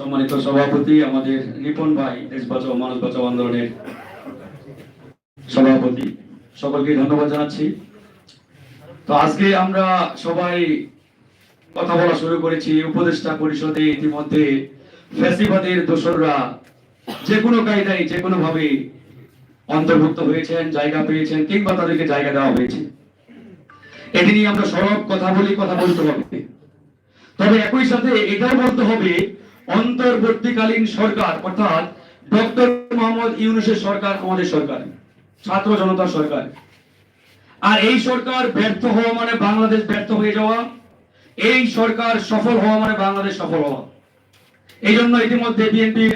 সম্মানিত সভাপতি, আমাদের রিপন ভাই দেশ বাঁচাও মানুষ বাঁচাও আন্দোলনের সভাপতি, সকলকে ধন্যবাদ জানাচ্ছি। তো আজকে আমরা সবাই কথা বলা শুরু করেছি, উপদেষ্টা পরিষদে ইতিমধ্যে ফ্যাসিবাদের দোসররা যে কোনো কায়দায়, যে কোনো ভাবে অন্তর্ভুক্ত হয়েছেন, জায়গা পেয়েছেন, কিংবা তাদেরকে জায়গা দেওয়া হয়েছে। এটি নিয়ে আমরা সরব কথা বলি, কথা বলতে হবে। তবে একই সাথে এটাও বলতে হবে অন্তর্বর্তীকালীন সরকার, অর্থাৎ ডক্টর মোহাম্মদ ইউনুসের সরকার আমাদের সরকার, ছাত্র জনতার সরকার। আর এই সরকার ব্যর্থ হওয়া মানে বাংলাদেশ ব্যর্থ হয়ে যাওয়া, এই সরকার সফল হওয়া মানে বাংলাদেশ সফল হওয়া। এই জন্য ইতিমধ্যে বিএনপির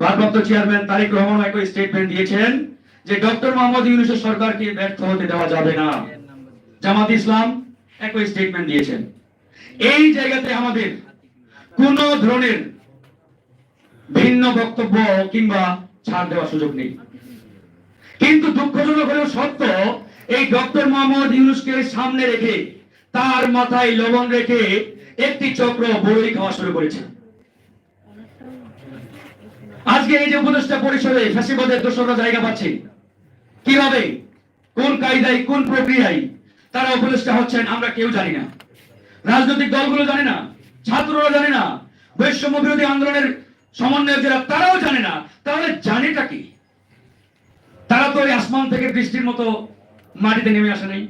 ভারপ্রাপ্ত চেয়ারম্যান তারিক রহমান একই স্টেটমেন্ট দিয়েছেন যে ডক্টর মোহাম্মদ ইউনুসের সরকারকে ব্যর্থ হতে দেওয়া যাবে না। জামাত ইসলাম একই স্টেটমেন্ট দিয়েছেন। এই জায়গাতে আমাদের কোন ধরনের ভিন্ন বক্তব্য কিংবা ছাড় দেওয়ার সুযোগ নেই। কিন্তু দুঃখজনক হলেও সত্য, এই ডক্টর মোহাম্মদ ইউনুসকে সামনে রেখে, তার মাথায় লবণ রেখে একটি চক্র বড়ই খাওয়া শুরু করেছে। আজকে এই যে উপদেষ্টা পরিষদে ফ্যাসিবাদের দোসররা জায়গা পাচ্ছে, কীভাবে, কোন কায়দায়, কোন প্রক্রিয়ায় তারা উপদেষ্টা হচ্ছেন আমরা কেউ জানি না। রাজনৈতিক দলগুলো জানে না। ছাত্ররা জানে না। বৈষম্য বিরোধী আন্দোলনের সমন্বয়ক যারা, তারাও জানে না। তাহলে জানেটা কি? তারা তো ওই আসমান থেকে বৃষ্টির মতো মাটিতে নেমে আসে নাই।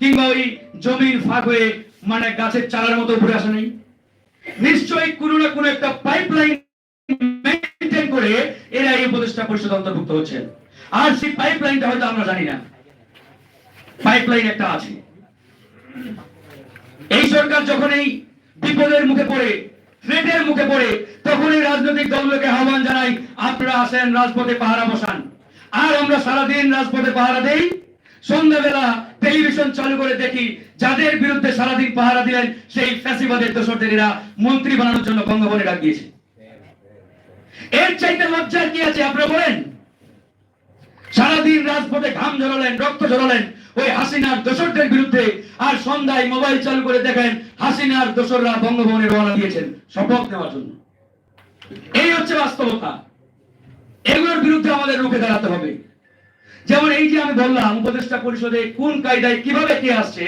কিংবা ওই জমির ফাঁক হয়ে মানে গাছের চারার মতো ঘুরে আসে নাই। নিশ্চয়ই কোনো না কোনো একটা পাইপলাইন মেনটেন করে এরা এই উপদেষ্টা পরিষদ অন্তর্ভুক্ত হচ্ছেন আর সেই পাইপ লাইনটা হয়তো আমরা জানি না। পাইপ লাইন একটা আছে। এই সরকার যখন এই বিপদের মুখে পড়ে থ্রেটের মুখে পড়ে, তখনই রাজনৈতিক দলগুলোকে আহ্বান জানাই, আপনারা আসেন রাজপথে পাহারা বসান। আর আমরা সারাদিন রাজপথে পাহারা দেই। সন্ধ্যাবেলা টেলিভিশন চালু করে দেখি, যাদের বিরুদ্ধে সারাদিন পাহারা দিলেন, সেই ফ্যাসিবাদের দোষরদের মন্ত্রী বানানোর জন্য বঙ্গভবনে ডাক দিয়েছে। এর চাইতে লজ্জার কি আছে, আপনারা বলেন? সারাদিন রাজপথে ঘাম ঝরালেন, রক্ত ঝরালেন ওই হাসিনার বিরুদ্ধে আর সন্ধ্যায় মোবাইল চালু করে দেখেন হাসিনার বঙ্গভবনে রওনা দিয়েছেন শপথ নেওয়ার জন্য। এই হচ্ছে বাস্তবতা। এগুলোর বিরুদ্ধে আমাদের রুখে দাঁড়াতে হবে। যেমন এই যে আমি বললাম, উপদেষ্টা পরিষদে কোন কায়দায় কীভাবে কে আসছে,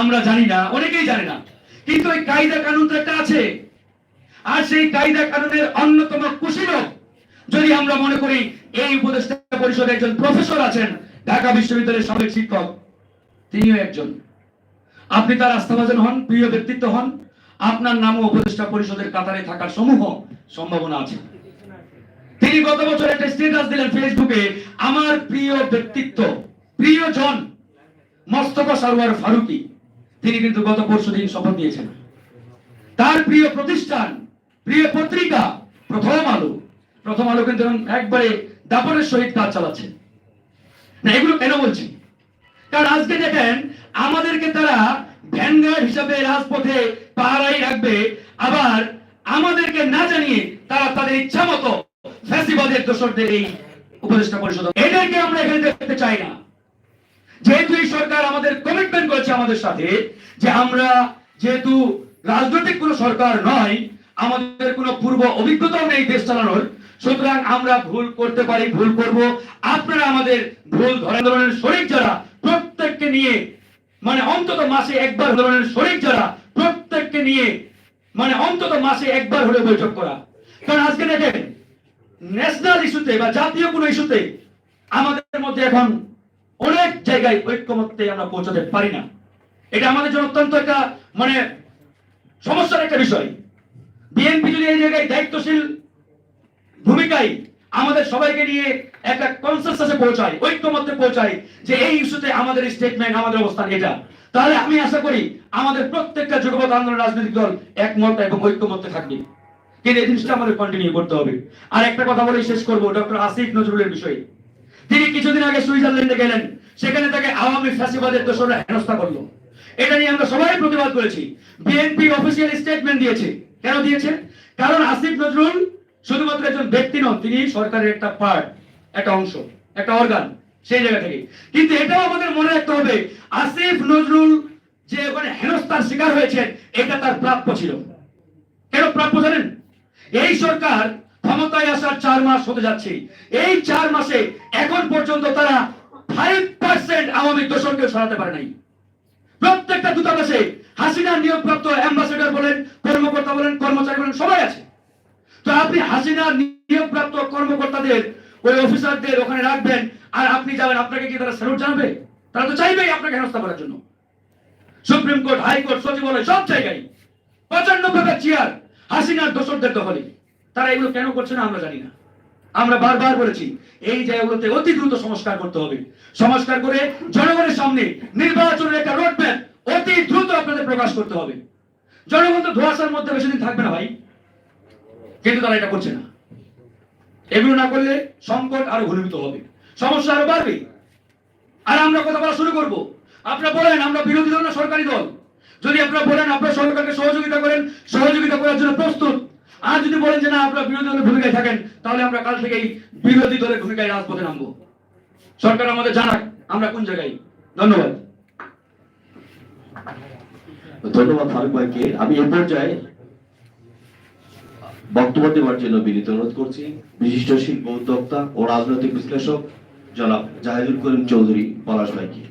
আমরা জানি না, অনেকেই জানে না। কিন্তু কায়দা কানুন তো একটা আছে। আর সেই কায়দা কানুনের অন্যতম কুশীলক যদি আমরা মনে করি, এই উপদেষ্টা পরিষদে একজন প্রফেসর আছেন, ঢাকা বিশ্ববিদ্যালয়ের সাবেক শিক্ষক। তিনিও একজন। আপনি তার আস্থাভাজন হন, প্রিয় ব্যক্তিত্ব হন। আপনার নামও উপদেষ্টা পরিষদের কাতারে থাকার সমূহ সম্ভাবনা আছে। তিনি গত বছর একটা স্ট্যাটাস দিলেন ফেসবুকে আমার প্রিয় ব্যক্তিত্ব, প্রিয়জন, মোস্তফা সরওয়ার ফারুকি। তিনি কিন্তু গত পরশু দিন শপথ নিয়েছেন। তার প্রিয় প্রতিষ্ঠান, প্রিয় পত্রিকা, প্রথম আলো। প্রথম আলো কিন্তু একবারে দাপনের সহিত কাজ চালাচ্ছে। না, এগুলো কেন বলছি কারণ আজকে দেখেন আমাদেরকে তারা ভ্যানগার্ড হিসাবে রাজপথে পাহারাই রাখবে। আবার আমাদেরকে না জানিয়ে তারা তাদের ইচ্ছা মতো ফ্যাসিবাদের দোষরদের এই উপদেষ্টা পরিষদ এদেরকে আমরা এখানে দেখতে চাই না। যেহেতু এই সরকার আমাদের কমিটমেন্ট করেছে আমাদের সাথে, যে আমরা যেহেতু রাজনৈতিক কোনো সরকার নয়, আমাদের কোনো পূর্ব অভিজ্ঞতাও নেই দেশ চালানোর, সুতরাং আমরা ভুল করতে পারি, ভুল করব। আপনারা আমাদের ভুল ধরে ধরনের শরীর যারা প্রত্যেককে নিয়ে মানে অন্তত মাসে একবার ধরনের শরীর যারা, প্রত্যেককে নিয়ে মানে অন্তত মাসে একবার হলে বৈঠক করা। কারণ আজকে দেখেন ন্যাশনাল ইস্যুতে বা জাতীয় কোনো ইস্যুতে আমাদের মধ্যে এখন অনেক জায়গায় ঐক্যমত্যে আমরা পৌঁছাতে পারি না। এটা আমাদের জন্য অত্যন্ত একটা মানে সমস্যার একটা বিষয়। বিএনপি যদি এই জায়গায় দায়িত্বশীল ভূমিকায় আমাদের সবাইকে নিয়ে একটা কনসেনসাসে পৌঁছায় ঐক্যমত্যে পৌঁছায় যে এই ইস্যুতে আমাদের স্টেটমেন্ট আমাদের অবস্থান এটা। তাহলে আমি আশা করি আমাদের প্রত্যেকটা যুগপথ আন্দোলন রাজনৈতিক দল একমত এবং ঐক্যমত্যে থাকবে। কিন্তু এই জিনিসটা আমাদের কন্টিনিউ করতে হবে। আর একটা কথা বলে শেষ করব, ডক্টর আসিফ নজরুলের বিষয়ে। তিনি কিছুদিন আগে সুইজারল্যান্ডে গেলেন, সেখানে তাকে আওয়ামী ফ্যাসিবাদের দোষরা হেনস্থা করল। এটা নিয়ে আমরা সবাই প্রতিবাদ করেছি। বিএনপি অফিসিয়াল স্টেটমেন্ট দিয়েছে। কেন দিয়েছে? কারণ আসিফ নজরুল শুধুমাত্র একজন ব্যক্তি নন, তিনি সরকারের একটা পার্ট একটা অংশ, একটা অর্গান সেই জায়গা থেকে। কিন্তু এটাও আমাদের মনে রাখতে হবে, আসিফ নজরুল যে ওখানে হেনস্থার শিকার হয়েছেন, এটা তার প্রাপ্য ছিল। কেন প্রাপ্য জানেন? এই সরকার ক্ষমতায় আসার চার মাস হতে যাচ্ছে। এই চার মাসে এখন পর্যন্ত তারা ফাইভ পার্সেন্ট আওয়ামী দোষরকে সরাতে পারে নাই। প্রত্যেকটা দূতাবাসে হাসিনার নিয়োগপ্রাপ্ত অ্যাম্বাসেডর বলেন, কর্মকর্তা বলেন, কর্মচারী বলেন, সবাই আছে। তো আপনি হাসিনার নিয়োগপ্রাপ্ত কর্মকর্তাদের, ওই অফিসারদের ওখানে রাখবেন, আর আপনি যাবেন, আপনাকে কি তারা স্যালুট জানাবে? তারা তো চাইবেই আপনাকে হেনস্থা করার জন্য। সুপ্রিম কোর্ট হাইকোর্ট সচিবালয়, সব জায়গায়। পঁচানব্বই ভাগ চেয়ার হাসিনার দোষরদের দখলে। তারা এগুলো কেন করছে না আমরা জানি না। আমরা বারবার বলেছি, এই জায়গাগুলোতে অতি দ্রুত সংস্কার করতে হবে। সংস্কার করে জনগণের সামনে নির্বাচনের একটা রোডম্যাপ অতি দ্রুত আপনাদের প্রকাশ করতে হবে। জনগণ তো ধোয়াশার মধ্যে বেশি দিন থাকবে না ভাই। কিন্তু তারা এটা করছে না। এগুলো না করলে সংকট আরও ঘনীভূত হবে। সমস্যা আরও বাড়বে। আর আমরা কথা বলা শুরু করব। আপনারা বলেন, আমরা বিরোধী দল না সরকারি দল? যদি আপনারা বলেন, আপনারা সরকারকে সহযোগিতা করেন, সহযোগিতা করার জন্য প্রস্তুত। আর যদি বলেন যে না, আপনারা বিরোধী দলের ভূমিকায় থাকেন, তাহলে আমরা কাল থেকেই বিরোধী দলের ভূমিকায় রাজপথে নামবো। সরকার আমাদের জানাক আমরা কোন জায়গায়। ধন্যবাদ। ধন্যবাদ ফারুক ভাইকে। আমি এ পর্যায়ে বক্তব্য দেওয়ার জন্য বিনীত অনুরোধ করছি। বিশিষ্ট শিল্প উদ্যোক্তা ও রাজনৈতিক বিশ্লেষক জনাব জাহিদুল করিম চৌধুরী, পলাশ ভাইকে।